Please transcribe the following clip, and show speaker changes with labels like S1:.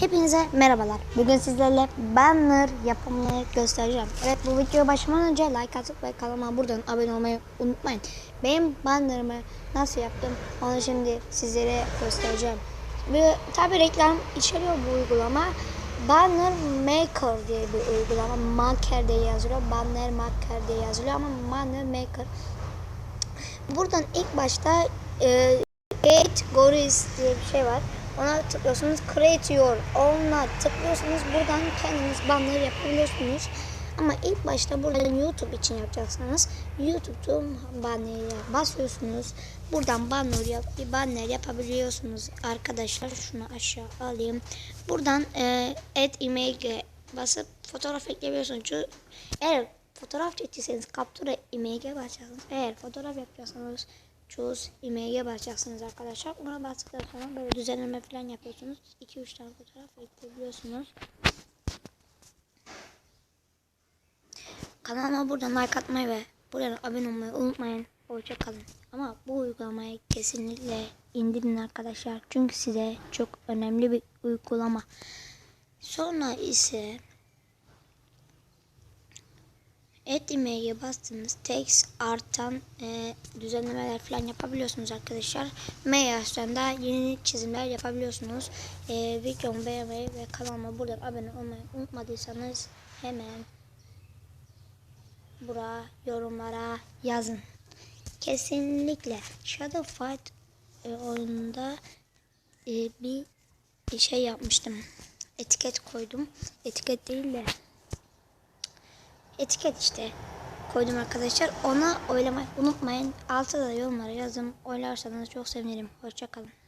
S1: Hepinize merhabalar. Bugün sizlerle banner yapımını göstereceğim. Evet bu videoya başlamadan önce like atıp ve kanalıma buradan abone olmayı unutmayın. Benim bannerımı nasıl yaptım onu şimdi sizlere göstereceğim. Ve tabi reklam içeriyor bu uygulama. Banner Maker diye bir uygulama. Maker diye yazılıyor. Banner Maker diye yazılıyor ama Banner Maker. Buradan ilk başta e, Create Goris diye bir şey var. Ona tıklıyorsunuz. Create Your Own'a tıklıyorsunuz. Buradan kendiniz banner yapabiliyorsunuz. Ama ilk başta buradan YouTube için yapacaksınız. YouTube'un banner'e basıyorsunuz. Buradan banner yap, banner yapabiliyorsunuz arkadaşlar. Şunu aşağı alayım. Buradan e, add image basıp fotoğraf ekleyebiliyorsunuz. Çünkü eğer fotoğraf çektiyseniz capture image'e basacaksınız. Eğer fotoğraf yapıyorsanız choose image'e basacaksınız arkadaşlar. Ona bastıktan sonra böyle düzenleme falan yapıyorsunuz. 2-3 tane fotoğraf ekleyebiliyorsunuz. Kanalıma buradan like atmayı ve buradan abone olmayı unutmayın. Hoşça kalın. Ama bu uygulamayı kesinlikle indirin arkadaşlar. Çünkü size çok önemli bir uygulama. Sonra ise Et imeye bastığınız text artan e, düzenlemeler falan yapabiliyorsunuz arkadaşlar. Meyas'tan da yeni çizimler yapabiliyorsunuz. E, videomu beğenmeyi ve kanalıma buradan abone olmayı unutmadıysanız hemen buraya yorumlara yazın. Kesinlikle Shadow Fight e, oyununda e, bir şey yapmıştım. Etiket koydum. Etiket değil de etiket işte koydum arkadaşlar. Ona oylamayı unutmayın. Altta da yorumlara yazın. Oylarsanız çok sevinirim. Hoşçakalın.